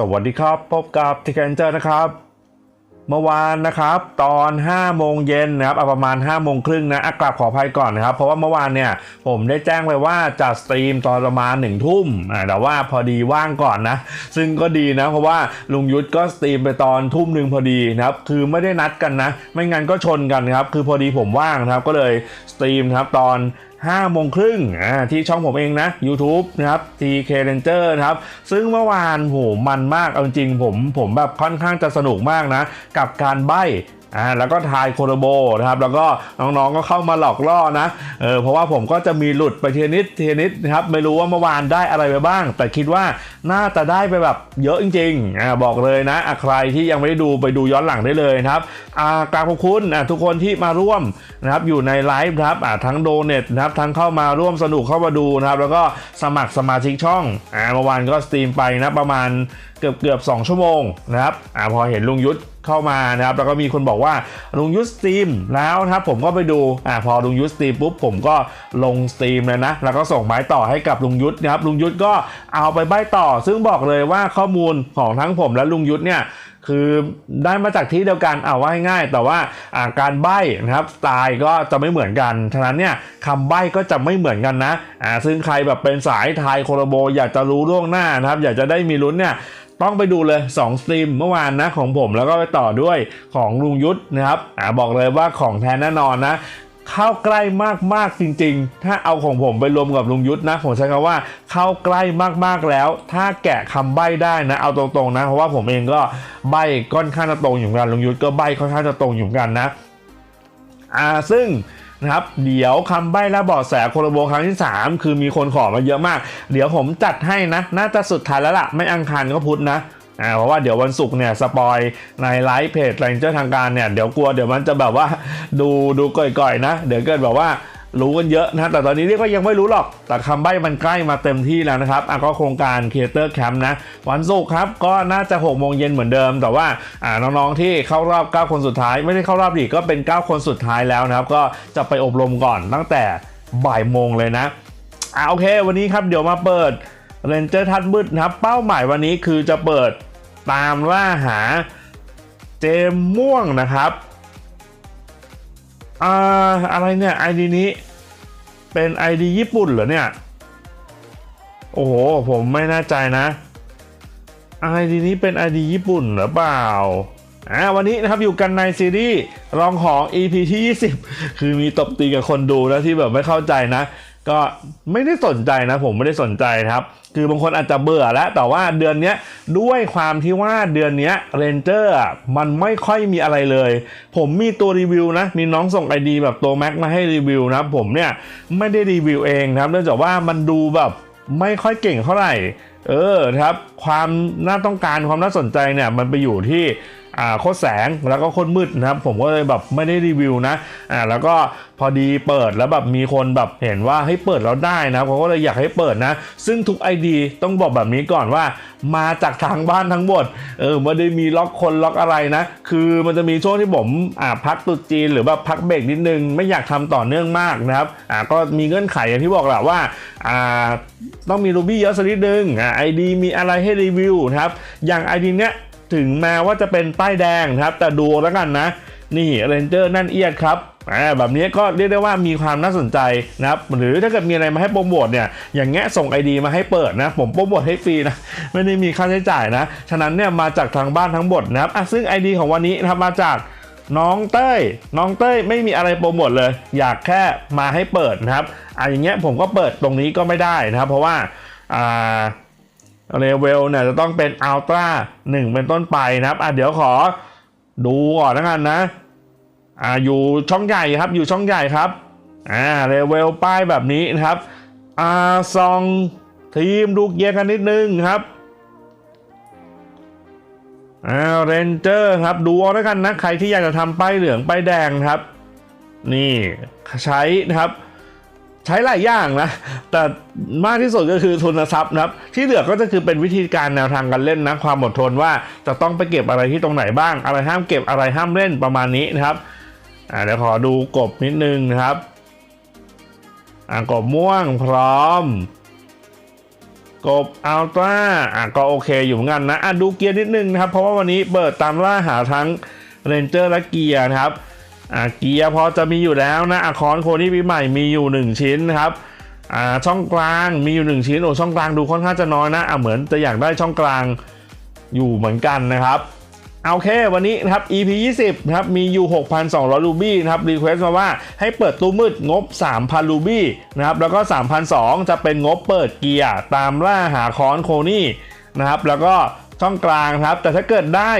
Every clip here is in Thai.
สวัสดีครับ พบกับทิกเจอร์นะครับ เมื่อวานนะครับตอน5โมงเย็นนะครับเอาประมาณ5โมงครึ่งนะอะกลับขออภัยก่อนนะครับ เพราะว่าเมื่อวานเนี่ยผมได้แจ้งไปว่าจะสตรีมตอนประมาณ1ทุ่มแต่ว่าพอดีว่างก่อนนะ ซึ่งก็ดีนะ เพราะว่าลุงยุทธก็สตรีมไปตอนทุ่มหนึ่งพอดีนะครับคือไม่ได้นัดกันนะ ไม่งั้นก็ชนกันครับคือพอดีผมว่างนะครับก็เลยสตรีมครับตอน 5โมงครึ่งอ่าที่ช่องผมเองนะ YouTube นะครับ TK Ranger นะครับ ซึ่งเมื่อวานโหมันมากเอาจริงผมผมแบบค่อนข้างจะสนุกมากนะ กับการใบ้อ่าแล้วก็ทายโคโรโบนะครับ แล้วก็น้องๆก็เข้ามาหลอกล่อนะเออเพราะว่าผมก็จะมีหลุดไปเทนิสเทนิสนะครับไม่รู้ว่าเมื่อวานได้อะไรไปบ้าง แต่คิดว่า น่าจะได้ไปแบบเยอะจริงๆอ่าบอกเลยนะอะใครที่ยังไม่ได้ดูไปดูย้อนหลังได้เลยนะครับอ่ากราบขอบคุณอะทุกคนที่มาร่วมนะครับอยู่ในไลฟ์ครับอ่าทั้งโดเนทนะครับทั้งเข้ามาร่วมสนุกเข้ามาดูนะครับ แล้วก็สมัครสมาชิกช่องอ่าเมื่อวานก็สตรีมไปนะประมาณเกือบเกือบสองชั่วโมงนะครับอ่าพอเห็นลุงยุทธเข้ามานะครับแล้วก็มีคนบอกว่าลุงยุทธสตรีมแล้วนะครับผมก็ไปดูอ่าพอลุงยุทธสตรีมปุ๊บผมก็ลงสตรีมเลยนะแล้วก็ส่งไม้ต่อให้กับลุงยุทธนะครับลุงยุทธก็เอาไปใบ้ต่อซึ่งบอกเลยว่าข้อมูลของทั้งผมและลุงยุทธเนี่ยคือได้มาจากที่เดียวกันเอาว่าง่ายแต่ว่าอาการใบ้นะครับสไตล์ก็จะไม่เหมือนกัน ฉะนั้นเนี่ยคำใบ้ก็จะไม่เหมือนกันนะอ่าซึ่งใครแบบเป็นสายไทายโคโรโบ อยากจะรู้ล่วงหน้านะครับ อยากจะได้มีลุ้นเนี่ยต้องไปดูเลย 2 สตรีมเมื่อวานนะของผมแล้วก็ไปต่อด้วยของลุงยุทธนะครับอ่าบอกเลยว่าของแท้แน่นอนนะ เข้าใกล้มากๆจริง ๆ ถ้าเอาของผมไปรวมกับลุงยุทธนะ ผมใช้คำว่าเข้าใกล้มากๆแล้ว ถ้าแกะคำใบ้ได้นะ เอาตรงๆนะ เพราะว่าผมเองก็ใบ้ค่อนข้างจะตรงอยู่กันลุงยุทธก็ใบ้ค่อนข้างจะตรงอยู่กันนะอ่าซึ่งนะครับเดี๋ยวคำใบ้และบาะแสโคโลโบครั้งที่ 3 คือมีคนขอมาเยอะมาก เดี๋ยวผมจัดให้นะ น่าจะสุดท้ายแล้วล่ะ ไม่อังคารก็พุธนะ อ่าเพราะว่าเดี๋ยววันศุกร์เนี่ยสปอยในไลฟ์เพจแรงเจอร์ทางการเนี่ยเดี๋ยวกลัวเดี๋ยวมันจะแบบว่าดูดูก่อยๆนะ เดี๋ยวเกิดแบบว่ารู้กันเยอะนะ แต่ตอนนี้เรียกว่ายังไม่รู้หรอก แต่คำใบ้มันใกล้มาเต็มที่แล้วนะครับอะก็โครงการ Creator Camp นะ วันศุกร์ครับ ก็น่าจะ6โมงเย็นเหมือนเดิม แต่ว่าอ่าน้องๆที่เข้ารอบ 9 คนสุดท้าย ไม่ได้เข้ารอบอีกก็เป็น 9 คนสุดท้ายแล้วนะครับ ก็จะไปอบรมก่อนตั้งแต่บ่ายโมงเลยนะอ่าโอเค วันนี้ครับเดี๋ยวมาเปิดเรนเจอร์ทัดมืดนะครับ เป้าหมายวันนี้คือจะเปิด ตามล่าหาเจมม่วงนะครับอ่าอะไรเนี่ยไอดีนี้เป็นไอดีญี่ปุ่นเหรอเนี่ย โอ้โห ผมไม่แน่ใจนะไอดีนี้เป็นไอดีญี่ปุ่นหรือเปล่าอ่าวันนี้นะครับอยู่กันในซีรีส์รองของ EP ที่ 20 คือมีตบตีกับคนดูแล้วที่แบบไม่เข้าใจนะ ก็ไม่ได้สนใจนะผมไม่ได้สนใจครับ คือบางคนอาจจะเบื่อแล้ว แต่ว่าเดือนนี้ด้วยความที่ว่าเดือนนี้เรนเจอร์มันไม่ค่อยมีอะไรเลย ผมมีตัวรีวิวนะ มีน้องส่งไอดีแบบตัวแม็กมาให้รีวิวนะผมเนี่ยไม่ได้รีวิวเองนะครับเนื่องจากว่ามันดูแบบไม่ค่อยเก่งเท่าไหร่ เออครับ ความน่าต้องการความน่าสนใจเนี่ยมันไปอยู่ที่ โคตรแสงแล้วก็โคตรมืดนะครับ ผมก็เลยแบบไม่ได้รีวิวนะอ่าแล้วก็พอดีเปิดแล้วแบบมีคนแบบเห็นว่าให้เปิดแล้วได้นะเขาก็เลยอยากให้เปิดนะ ซึ่งทุก ID ต้องบอกแบบนี้ก่อนว่า มาจากทางบ้านทั้งหมดเออไม่ได้มีล็อกคนล็อกอะไรนะ คือมันจะมีช่วงที่ผมอ่าพักตรุษจีนหรือแบบพักเบรกนิดนึง ไม่อยากทำต่อเนื่องมากนะครับอ่าก็มีเงื่อนไขอย่างที่บอกแหละว่าอ่าต้องมีรูบี้เยอะสักนิดนึงอ่าไอดีมีอะไรให้รีวิวนะครับอย่าง ID เนี้ย ถึงแม้ว่าจะเป็นป้ายแดงนะครับ แต่ดูแล้วกันนะ นี่เรนเจอร์นั่นเอียดครับแบบนี้ก็เรียกได้ว่ามีความน่าสนใจนะครับหรือถ้าเกิดมีอะไรมาให้โปรโมทเนี่ยอย่างเงี้ยส่ง ID มาให้เปิดนะ ผมโปรโมทให้ฟรีนะไม่ได้มีค่าใช้จ่ายนะ ฉะนั้นเนี่ยมาจากทางบ้านทั้งหมดนะครับซึ่ง ID ของวันนี้นะครับมาจากน้องเต้ย น้องเต้ยไม่มีอะไรโปรโมทเลย อยากแค่มาให้เปิดนะครับอะอย่างเงี้ยผมก็เปิดตรงนี้ก็ไม่ได้นะครับ เพราะว่าอ่า เลเวลเนี่ยจะต้องเป็นอัลตร้าหนึ่งเป็นต้นไปนะครับอะเดี๋ยวขอดูก่อนแล้วกันนะอ่าอยู่ช่องใหญ่ครับอยู่ช่องใหญ่ครับอ่าเลเวลป้ายแบบนี้นะครับอ่าซองทีมดูเกียร์กันนิดนึงครับอ่าเรนเจอร์ครับดูเอาแล้วกันนะใครที่อยากจะทำป้ายเหลืองป้ายแดงครับ นี่ใช้นะครับ ใช้หลายอย่างนะ แต่มากที่สุดก็คือทุนทรัพย์นะครับ ที่เหลือก็จะคือเป็นวิธีการแนวทางการเล่นนะความอดทนว่าจะต้องไปเก็บอะไรที่ตรงไหนบ้าง อะไรห้ามเก็บอะไรห้ามเล่นประมาณนี้นะครับอ่าเดี๋ยวขอดูกบนิดนึงนะครับอ่ากบม่วงพร้อม กบอัลตร้าอะก็โอเคอยู่เหมือนกันนะอะดูเกียร์นิดนึงนะครับ เพราะว่าวันนี้เปิดตามล่าหาทั้งเรนเจอร์และเกียร์นะครับ อะเกียร์พอจะมีอยู่แล้วนะอะคอนโคนี่ปีใหม่มีอยู่ 1 ชิ้นครับอ่าช่องกลางมีอยู่ 1 ชิ้นโอ้ช่องกลางดูค่อนข้างจะน้อยนะอะเหมือนจะอยากได้ช่องกลางอยู่เหมือนกันนะครับเอาโอเค วันนี้นะครับ EP 20นะครับ มีอยู่ 6,200 รูบี้นะครับ รีเควสต์มาว่าให้เปิดตู้มืดงบ 3,000 รูบี้นะครับ แล้วก็3,200จะเป็นงบเปิดเกียร์ ตามล่าหาคอนโคนี่นะครับ แล้วก็ช่องกลางครับ แต่ถ้าเกิดได้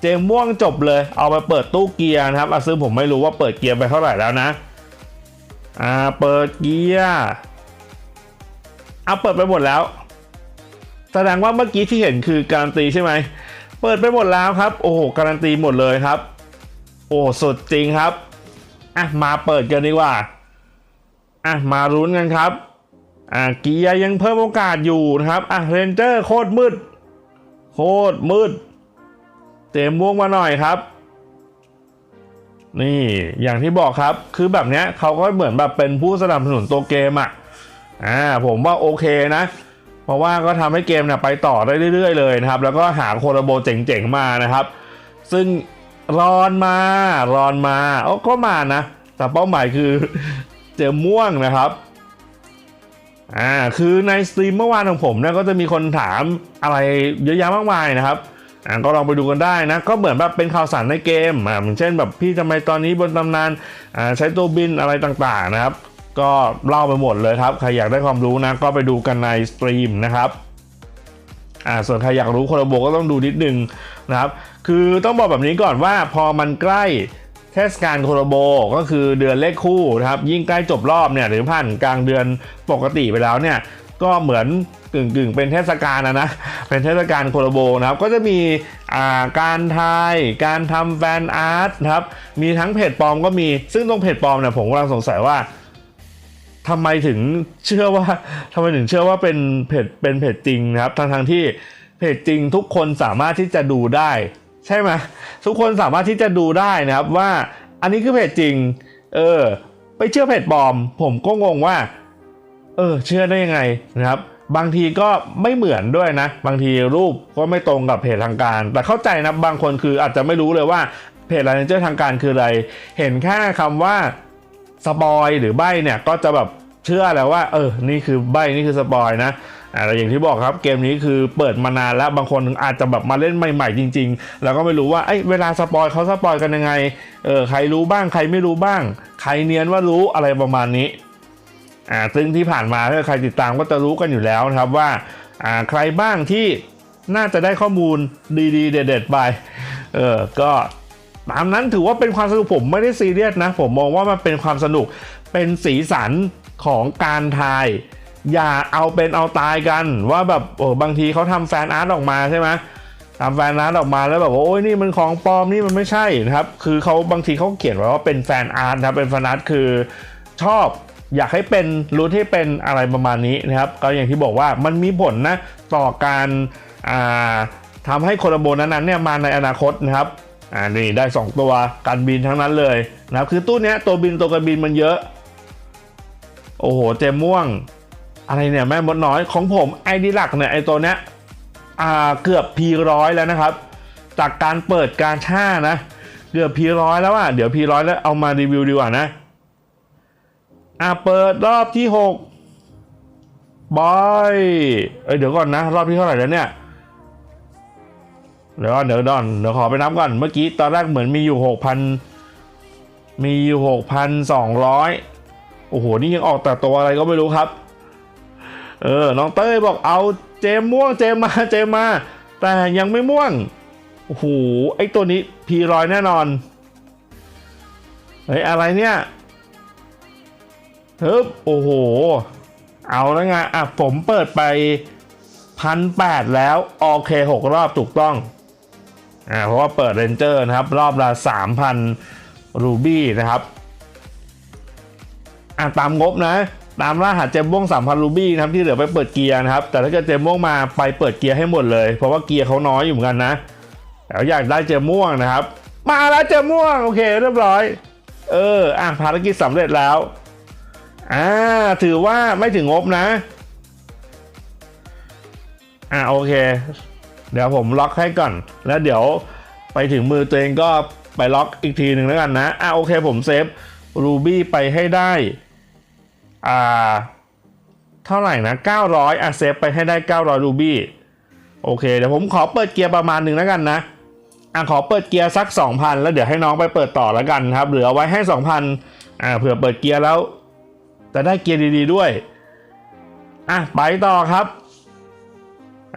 เจมม่วงจบเลย เอาไปเปิดตู้เกียร์นะครับอะซึ่งผมไม่รู้ว่าเปิดเกียร์ไปเท่าไหร่แล้วนะ อ่า เปิดเกียร์เอาเปิดไปหมดแล้ว แสดงว่าเมื่อกี้ที่เห็นคือการันตีใช่ไหม เปิดไปหมดแล้วครับ โอ้โห การันตีหมดเลยครับ โอ้สุดจริงครับ อะ มาเปิดกันดีกว่า อะ มารุ้นกันครับ อะเกียร์ยังเพิ่มโอกาสอยู่นะครับ อะ เรนเจอร์โคตรมืด โคตรมืด เจมม่วงมาหน่อยครับ นี่อย่างที่บอกครับ คือแบบเนี้ยเขาก็เหมือนแบบเป็นผู้สนับสนุนตัวเกมอะอ่าผมว่าโอเคนะ เพราะว่าก็ทำให้เกมเนี่ยไปต่อได้เรื่อย ๆ เลยนะครับ แล้วก็หาโคโรโบเจ๋งๆมานะครับ ซึ่งรอนมารอนมาโอ้ก็มานะ แต่เป้าหมายคือเจอม่วงนะครับอ่าคือในสตรีมเมื่อวานของผมเนี่ยก็จะมีคนถามอะไรเยอะแยะมากมายนะครับ อ่าก็ลองไปดูกันได้นะ ก็เหมือนแบบเป็นข่าวสารในเกมอ่าเช่นแบบพี่ทำไมตอนนี้บนตำนานอ่าใช้ตัวบินอะไรต่างๆนะครับ ก็เล่าไปหมดเลยครับ ใครอยากได้ความรู้นะ ก็ไปดูกันในสตรีมนะครับอ่าส่วนใครอยากรู้โคโรโบก็ต้องดูนิดนึงนะครับ คือต้องบอกแบบนี้ก่อนว่าพอมันใกล้เทศกาลโคโรโบก็คือเดือนเลขคู่นะครับ ยิ่งใกล้จบรอบเนี่ยหรือผ่านกลางเดือนปกติไปแล้วเนี่ย ก็เหมือน กึ่งกึ่งๆเป็นเทศกาลนะนะ เป็นเทศกาลโคโรโบนะครับ ก็จะมีการทาย การทำแฟนอาร์ตนะครับ มีทั้งเพจปลอมก็มี ซึ่งตรงเพจปลอมเนี่ยผมกำลังสงสัยว่าทำไมถึงเชื่อว่าทำไมถึงเชื่อว่าเป็นเพจเป็นเพจจริงนะครับทั้งทงๆที่เพจจริงทุกคนสามารถที่จะดูได้ ใช่ไหมทุกคนสามารถที่จะดูได้นะครับว่าอันนี้คือเพจจริง เออ ไปเชื่อเพจปลอม ผมก็งงว่า เออ เชื่อได้ยังไงนะครับ บางทีก็ไม่เหมือนด้วยนะ บางทีรูปก็ไม่ตรงกับเพจทางการ แต่เข้าใจนะบางคนคืออาจจะไม่รู้เลยว่าเพจไลน์เจอร์ทางการคืออะไร เห็นแค่คำว่าสปอยหรือใบเนี่ยก็จะแบบเชื่อแล้วว่า เออ นี่คือใบนี่คือสปอยนะอ่าแต่อย่างที่บอกครับเกมนี้คือเปิดมานานแล้วบางคนอาจจะแบบมาเล่นใหม่ ๆ จริง ๆ แล้วก็ไม่รู้ว่าเอ้ยเวลาสปอยเขาสปอยกันยังไงเออใครรู้บ้างใครไม่รู้บ้าง ใครเนียนว่ารู้อะไรประมาณนี้ อ่าซึ่งที่ผ่านมาถ้าใครติดตามก็จะรู้กันอยู่แล้วนะครับว่าอ่าใครบ้างที่น่าจะได้ข้อมูลดีๆ เด็ดๆไปเออก็ตามนั้นถือว่าเป็นความสนุกผมไม่ได้ซีเรียสนะ ผมมองว่ามันเป็นความสนุกเป็นสีสันของการทาย อย่าเอาเป็นเอาตายกันว่าแบบโอ้บางทีเขาทำแฟนอาร์ตออกมาใช่ไหมทำแฟนอาร์ตออกมาแล้วแบบว่าโอ้ยนี่มันของปลอมนี่มันไม่ใช่นะครับ คือเขาบางทีเขาเขียนไว้ว่าเป็นแฟนอาร์ตนะเป็นแฟนอาร์ตคือชอบ อยากให้เป็นรู้ที่เป็นอะไรประมาณนี้นะครับ ก็อย่างที่บอกว่ามันมีผลนะต่อการอ่าทำให้โคลโบนั้นๆเนี่ยมาในอนาคตนะครับอ่านี่ได้ 2 ตัวการบินทั้งนั้นเลยนะครับคือตู้เนี้ยตัวบินตัวการบินมันเยอะ โอ้โหเจมม่วง อะไรเนี่ยแม่มดน้อยของผมไอดีหลักเนี่ยไอตัวเนี้ยอ่าเกือบพีร้อยแล้วนะครับ จากการเปิดการช่านะ เกือบพีร้อยแล้วอะเดี๋ยวพีร้อยแล้วเอามารีวิวดีกว่านะ อ่าเปิดรอบที่6บอยเอ้ยเดี๋ยวก่อนนะ รอบที่เท่าไหร่แล้วเนี่ย เดี๋ยวก่อนเดี๋ยวก่อนเดี๋ยวขอไปนับก่อนเมื่อกี้ตอนแรกเหมือนมีอยู่หกพันมีอยู่หกพันสองร้อยโอ้โห นี่ยังออกแต่ตัวอะไรก็ไม่รู้ครับ เออ น้องเต้ยบอกเอาเจมม่วงเจมมาเจมมา แต่ยังไม่ม่วง โอ้โห ไอตัวนี้พีรอยแน่นอน เฮ้ย อะไรเนี่ย เฮ้ยโอ้โห เอาแล้วไงอะผมเปิดไปพันแปดแล้ว โอเคหกรอบถูกต้องอ่าเพราะว่าเปิดเรนเจอร์นะครับ รอบละ3,000รูบี้นะครับอ่าตามงบนะตามล่าหาเจมม่วง3,000รูบี้นะครับที่เหลือไปเปิดเกียร์นะครับ แต่ถ้าเกิดเจมม่วงมาไปเปิดเกียร์ให้หมดเลย เพราะว่าเกียร์เขาน้อยอยู่เหมือนกันนะแล้วอยากได้เจมม่วงนะครับ มาแล้วเจมม่วงโอเคเรียบร้อย เอออะภารกิจสำเร็จแล้ว อ่าถือว่าไม่ถึงงบนะ อะโอเค เดี๋ยวผมล็อกให้ก่อน แล้วเดี๋ยวไปถึงมือตัวเองก็ไปล็อกอีกทีหนึ่งแล้วกันนะ อะโอเคผมเซฟรูบี้ไปให้ได้ อ่า เท่าไหร่นะ 900 อะเซฟไปให้ได้ 900รูบี้โอเค เดี๋ยวผมขอเปิดเกียร์ประมาณหนึ่งแล้วกันนะ อะขอเปิดเกียร์สัก 2,000 แล้วเดี๋ยวให้น้องไปเปิดต่อแล้วกันครับ เหลือไว้ให้ 2,000 อ่าเผื่อเปิดเกียร์แล้ว แต่ได้เกียร์ดีๆด้วย อะไปต่อครับ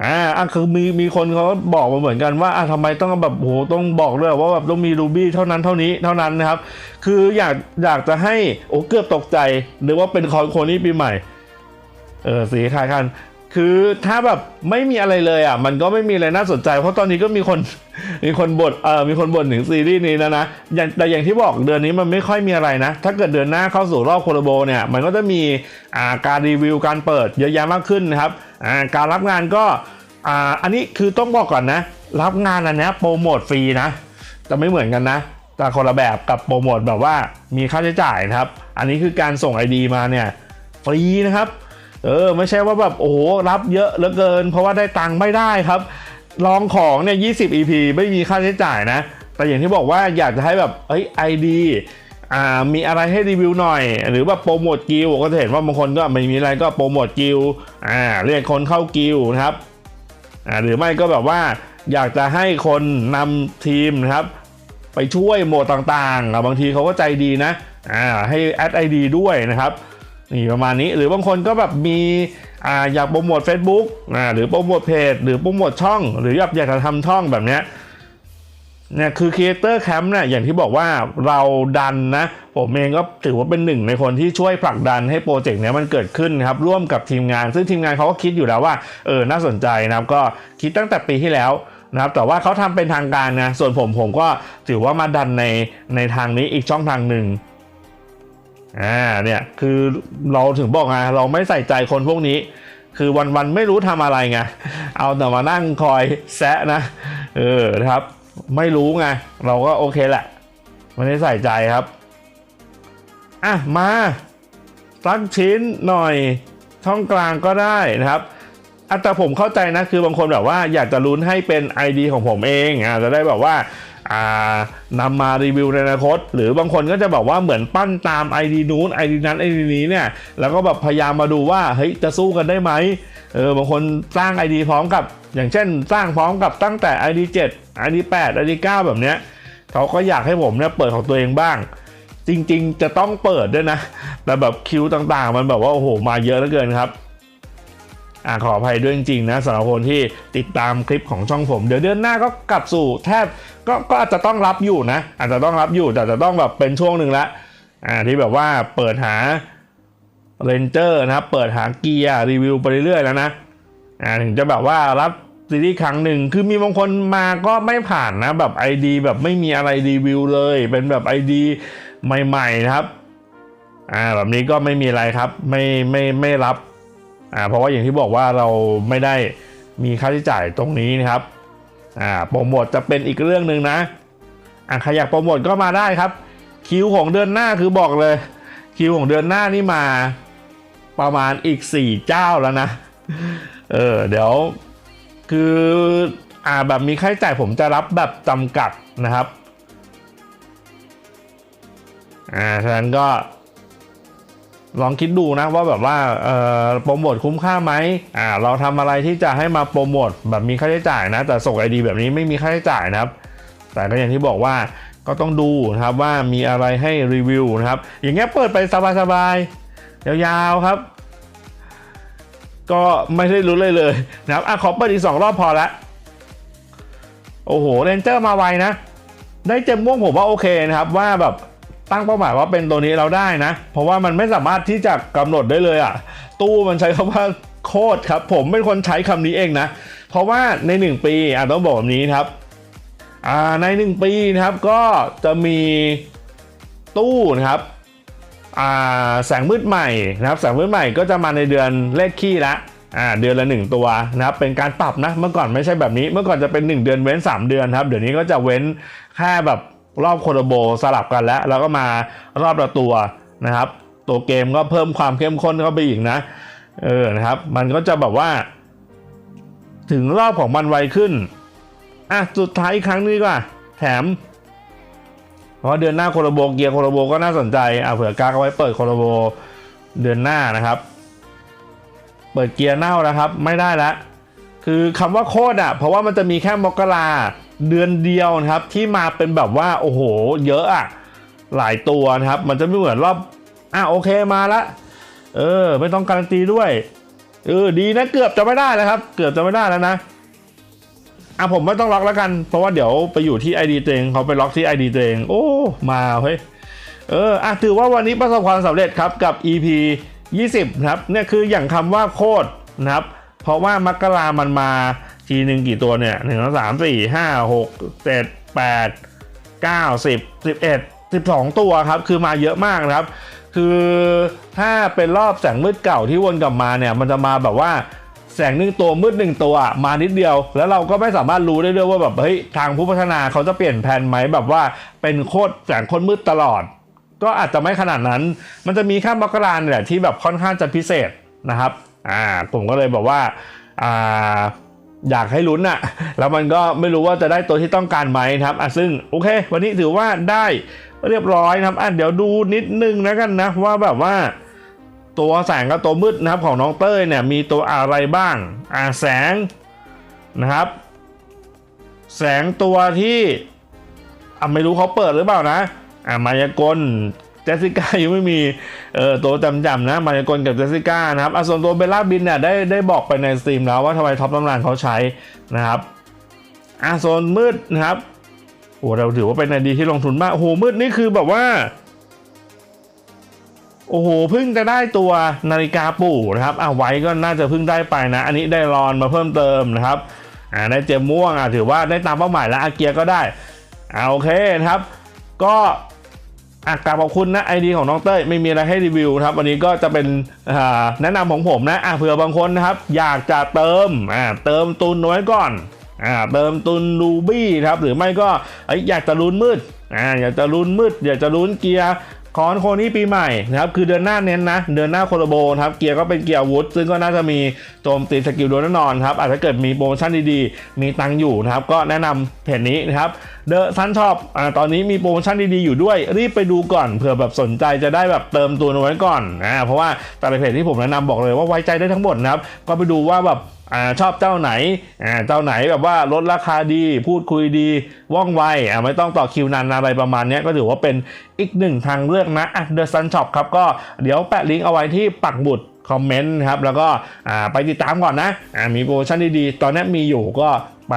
อ่าอะคือมีมีคนเขาบอกมาเหมือนกันว่าอะทำไมต้องแบบโหต้องบอกด้วยว่าแบบต้องมีรูบี้เท่านั้นเท่านี้เท่านั้นนะครับ คืออยากอยากจะให้โอ้เกือบตกใจหรือว่าเป็นคอนโคนี่ปีใหม่ เออสีคล้ายกัน คือถ้าแบบไม่มีอะไรเลยอะ มันก็ไม่มีอะไรน่าสนใจ เพราะตอนนี้ก็มีคนมีคนบ่นเออมีคนบ่นถึงซีรีส์นี้นะนะอย่างแต่อย่างที่บอกเดือนนี้มันไม่ค่อยมีอะไรนะ ถ้าเกิดเดือนหน้าเข้าสู่รอบโคโลโบเนี่ย มันก็จะมีอ่าการรีวิวการเปิดเยอะแยะมากขึ้นนะครับอ่าการรับงานก็อ่าอันนี้คือต้องบอกก่อนนะ รับงานอันนี้โปรโมทฟรีนะจะไม่เหมือนกันนะแต่คนละแบบกับโปรโมทแบบว่ามีค่าใช้จ่ายนะครับ อันนี้คือการส่ง ID มาเนี่ยฟรีนะครับ เออไม่ใช่ว่าแบบโอ้โหรับเยอะเหลือเกิน เพราะว่าได้ตังค์ไม่ได้ครับ ลองของเนี่ย20 EP ไม่มีค่าใช้จ่ายนะ แต่อย่างที่บอกว่าอยากจะให้แบบเอ้ย ID อ่ามีอะไรให้รีวิวหน่อย หรือว่าโปรโมทกิลก็จะเห็นว่าบางคนก็ไม่มีอะไรก็โปรโมทกิลอ่าเรียกคนเข้ากิลนะครับอ่าหรือไม่ก็แบบว่าอยากจะให้คนนำทีมนะครับ ไปช่วยโหมดต่างๆ บางทีเขาก็ใจดีนะอ่าให้แอดไอดีด้วยนะครับ นี่ประมาณนี้หรือบางคนก็แบบมีอ่าอยากโปรโมท Facebook อ่าหรือโปรโมทเพจหรือโปรโมทช่อง หรืออยากอยากจะทำช่องแบบเนี้ยเนี่ยคือ Creator Camp เนี่ยอย่างที่บอกว่าเราดันนะ ผมเองก็ถือว่าเป็นหนึ่งในคนที่ช่วยผลักดันให้โปรเจกต์เนี้ยมันเกิดขึ้นนครับ ร่วมกับทีมงาน ซึ่งทีมงานเขาก็คิดอยู่แล้วว่า เออ น่าสนใจนะครับ ก็คิดตั้งแต่ปีที่แล้วนะครับแต่ว่าเขาทำเป็นทางการนะ ส่วนผมผมก็ถือว่ามาดันในในทางนี้อีกช่องทางหนึ่ง อ่าเนี่ยคือเราถึงบอกไงเราไม่ใส่ใจคนพวกนี้ คือวันๆไม่รู้ทำอะไรไงเอาแต่มานั่งคอยแซะนะเออนะครับ ไม่รู้ไงเราก็โอเคแหละไม่ได้ใส่ใจครับอะมาสักชิ้นหน่อยช่องกลางก็ได้นะครับอแต่ผมเข้าใจนะคือบางคนแบบว่าอยากจะลุ้นให้เป็น ID ของผมเองอะจะได้แบบว่า นำมารีวิวในอนาคต หรือบางคนก็จะแบบว่าเหมือนปั้นตาม ID นู้น ID นั้น ID นี้เนี่ยแล้วก็แบบพยายามมาดูว่าเฮ้ยจะสู้กันได้ไหมเออบางคนสร้าง ID พร้อมกับ อย่างเช่น สร้างพร้อมกับตั้งแต่ ID 7 ID 8 ID 9 แบบเนี้ยเขาก็อยากให้ผมเนี่ยเปิดของตัวเองบ้าง จริง ๆ จะต้องเปิดด้วยนะ แต่แบบคิวต่างๆ มันแบบว่าโอ้โหมาเยอะเหลือเกินครับ อขออภัยด้วยจริงๆนะสำหรับคนที่ติดตามคลิปของช่องผม เดี๋ยวเดือนหน้าก็กลับสู่แทบก็ก็อาจจะต้องรับอยู่นะ อาจจะต้องรับอยู่แต่จะต้องแบบเป็นช่วงหนึ่งละอ่าที่แบบว่าเปิดหาเรนเจอร์นะครับเปิดหาเกียร์รีวิวไปเรื่อยๆแล้วนะอ่าถึงจะแบบว่ารับซีรีส์ครั้งหนึ่งคือมีบางคนมาก็ไม่ผ่านนะแบบ ID แบบไม่มีอะไรรีวิวเลย เป็นแบบ ID ใหม่ๆนะครับอ่าแบบนี้ก็ไม่มีอะไรครับ ไม่ไม่ไม่รับ อ่าเพราะว่าอย่างที่บอกว่าเราไม่ได้มีค่าใช้จ่ายตรงนี้นะครับอ่าโปรโมทจะเป็นอีกเรื่องหนึ่งนะอ่าใครอยากโปรโมทก็มาได้ครับ คิวของเดือนหน้าคือบอกเลย คิวของเดือนหน้านี่มาประมาณอีก 4 เจ้าแล้วนะ เออเดี๋ยวคืออ่าแบบมีค่าใช้จ่ายผมจะรับแบบจำกัดนะครับ อ่าฉะนั้นก็ ลองคิดดูนะว่าแบบว่าโปรโมทคุ้มค่าไหมอ่าเราทำอะไรที่จะให้มาโปรโมทแบบมีค่าใช้จ่ายนะ แต่ส่งไอดีแบบนี้ไม่มีค่าใช้จ่ายนะครับ แต่ก็อย่างที่บอกว่าก็ต้องดูนะครับว่ามีอะไรให้รีวิวนะครับ อย่างเงี้ยเปิดไปสบายๆยาวๆครับ ก็ไม่ได้รู้เลยเลยนะครับอะขอเปิดอีกสองรอบพอละโอ้โหเรนเจอร์มาไวนะ ได้เจมม่วงผมว่าโอเคนะครับว่าแบบ ตั้งเป้าหมายว่าเป็นตัวนี้เราได้นะ เพราะว่ามันไม่สามารถที่จะกำหนดได้เลยอะ่ะ ตู้มันใช้คำว่าโคตรครับ ผมเป็นคนใช้คำนี้เองนะ เพราะว่าใน 1 ปีอะต้องบอกแบบนี้ครับอ่าใน 1 ปีนะครับก็จะมีตู้นะครับอ่าแสงมืดใหม่นะครับแสงมืดใหม่ก็จะมาในเดือนเลขขี้ละอ่าเดือนละ 1 ตัวนะครับเป็นการปรับนะเมื่อก่อนไม่ใช่แบบนี้ เมื่อก่อนจะเป็น 1 เดือนเว้น 3 เดือนครับเดี๋ยวนี้ก็จะเว้นแค่แบบ รอบโคโรโบสลับกันแล้ว แล้วก็มารอบละตัวนะครับ ตัวเกมก็เพิ่มความเข้มข้นเข้าไปอีกนะ เออนะครับ มันก็จะแบบว่า ถึงรอบของมันไวขึ้น อะ สุดท้ายอีกครั้งนึงดีกว่าแถมเพราะเดือนหน้าโคโลโบเกียร์โคโลโบก็น่าสนใจอะเผื่อกากเอาไว้เปิดโคโลโบเดือนหน้านะครับ เปิดเกียร์เน่านะครับ ไม่ได้แล้วคือคำว่าโคตรอะ เพราะว่ามันจะมีแค่มกรา เดือนเดียวนะครับที่มาเป็นแบบว่าโอ้โห เยอะอะหลายตัวนะครับ มันจะไม่เหมือนรอบอะโอเคมาละเออ ไม่ต้องการันตีด้วยเออดีนะเกือบจะไม่ได้แล้วครับ เกือบจะไม่ได้แล้วนะอะผมไม่ต้องล็อกแล้วกัน เพราะว่าเดี๋ยวไปอยู่ที่ ID ตัวเองเขาไปล็อกที่ ID ตัวเอง โอ้ มาเฮ้ยเอออะถือว่าวันนี้ประสบความสำเร็จครับกับ EP 20 นะครับเนี่ยคืออย่างคำว่าโคตรนะครับ เพราะว่ามักรามันมา ทีหนึ่งกี่ตัวเนี่ยหนึ่งสองสามสี่ห้าหกเจ็ดแปดเก้าสิบสิบเอ็ดสิบสองตัวครับ คือมาเยอะมากนะครับ คือถ้าเป็นรอบแสงมืดเก่าที่วนกลับมาเนี่ยมันจะมาแบบว่าแสงหนึ่งตัวมืดหนึ่งตัวมานิดเดียว แล้วเราก็ไม่สามารถรู้ได้ด้วยว่าแบบเฮ้ยทางผู้พัฒนาเขาจะเปลี่ยนแผนไหมแบบว่าเป็นโคตรแสงโคตรมืดตลอด ก็อาจจะไม่ขนาดนั้น มันจะมีแค่มกราเนี่ยแหละที่แบบค่อนข้างจะพิเศษนะครับอ่าผมก็เลยบอกว่าอ่า อยากให้ลุ้นอะแล้วมันก็ไม่รู้ว่าจะได้ตัวที่ต้องการไหมครับอะซึ่งโอเค วันนี้ถือว่าได้เรียบร้อยนะครับอะเดี๋ยวดูนิดนึงนะกันนะว่าแบบว่า ตัวแสงกับตัวมืดนะครับของน้องเต้ยเนี่ยมีตัวอะไรบ้างอ่าแสงนะครับ แสงตัวที่อะไม่รู้เขาเปิดหรือเปล่านะอ่ามายากล จสสิก้ายังไม่มีเออตัวจำๆนะมายากลกับเจสสิก้านะครับอะส่วนตัวเบลล่าบินเนี่ยได้ได้บอกไปในสตรีมแล้วว่าทำไมท็อปตำนานเขาใช้นะครับอะโซนมืดนะครับโอ้เราถือว่าเป็นไอดีที่ลงทุนมากโอ้โหมืดนี่คือแบบว่า โอ้โหเพิ่งจะได้ตัวนาฬิกาปู่นะครับอะไว้ก็น่าจะเพิ่งได้ไปนะ อันนี้ได้รอนมาเพิ่มเติมนะครับอ่าได้เจมม่วงอะถือว่าได้ตามเป้าหมายแล้วอาเกียก็ได้อ่าโอเคนะครับ ก็ อะกราบขอบคุณนะไอดีของน้องเต้ยไม่มีอะไรให้รีวิวครับวันนี้ก็จะเป็นแนะนำของผมนะอะเผื่อบางคนนะครับ อยากจะเติมอ่าเติมตุนน้อยก่อนอ่าเติมตุนรูบี้ครับหรือไม่ก็เอ้ยอยากจะลุ้นมืดอ่าอยากจะลุ้นมืด อยากจะลุ้นเกียร์คอนโคนี้ปีใหม่นะครับคือเดือนหน้าเน้นนะ เดือนหน้าโคโลโบนครับเกียร์ก็เป็นเกียร์วุธซึ่งก็น่าจะมีโจมตีสกิลโดนแน่นอนครับอาจจะเกิดมีโปรโมชั่นดีๆ มีตังอยู่นะครับก็แนะนำเพจนี้นะครับ เดอะซันช็อปอ่าตอนนี้มีโปรโมชั่นดีๆอยู่ด้วย รีบไปดูก่อนเผื่อแบบสนใจจะได้แบบเติมตัวเอาไว้ก่อนอ่าเพราะว่าแต่ละเพจที่ผมแนะนำบอกเลยว่าไว้ใจได้ทั้งหมดนะครับ ก็ไปดูว่าแบบอ่าชอบเจ้าไหนอ่าเจ้าไหนแบบว่าลดราคาดี พูดคุยดีว่องไวอ่าไม่ต้องต่อคิวนานอะไรประมาณนี้ก็ถือว่าเป็นอีกหนึ่งทางเลือกนะเดอะซันช็อปครับก็เดี๋ยวแปะลิงก์เอาไว้ที่ปักหมุดคอมเมนต์ครับแล้วก็ไปติดตามก่อนนะมีโปรโมชั่นดีๆ ตอนนี้มีอยู่ก็ ไป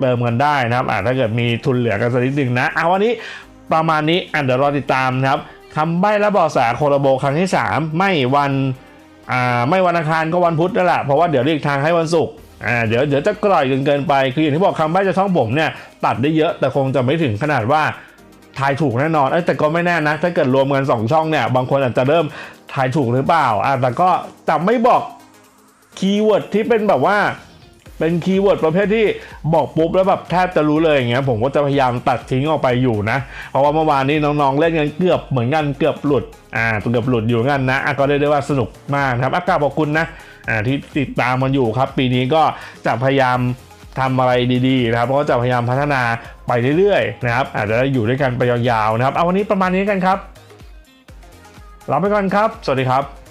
เติมกันได้นะครับอ่าถ้าเกิดมีทุนเหลือกันสักนิดหนึ่งนะเอาวันนี้ประมาณนี้อะเดี๋ยวรอติดตามนะครับคำใบ้และบาะแสโคโลโบครั้งที่ 3 ไม่วันอ่าไม่วันอังคารก็วันพุธนั่นแหละเพราะว่าเดี๋ยวเรียกทางให้วันศุกร์อ่าเดี๋ยวเดี๋ยวจะกร่อยจนเกินไป คืออย่างที่บอกคำใบ้จะช่องผมเนี่ยตัดได้เยอะแต่คงจะไม่ถึงขนาดว่าทายถูกแน่นอนแต่ก็ไม่แน่นะ ถ้าเกิดรวมกัน2ช่องเนี่ยบางคนอาจจะเริ่มทายถูกหรือเปล่าอะแต่ก็จะไม่บอกคีย์เวิร์ดที่เป็นแบบว่า เป็นคีย์เวิร์ดประเภทที่บอกปุ๊บแล้วแบบแทบจะรู้เลยอย่างเงี้ยผมก็จะพยายามตัดทิ้งออกไปอยู่นะ เพราะว่าเมื่อวานนี้น้องๆเล่นกันเกือบเหมือนกันเกือบหลุดอ่าเกือบหลุดอยู่เหมือนกันนะะก็เรียกได้ว่าสนุกมากครับอากาศขอบคุณนะอ่าที่ติดตามมันอยู่ครับ ปีนี้ก็จะพยายามทำอะไรดีๆนะครับก็จะพยายามพัฒนาไปเรื่อยๆนะครับ อาจจะอยู่ด้วยกันไปยาวๆนะครับ เอาวันนี้ประมาณนี้กันครับลาไปก่อนครับ สวัสดีครับ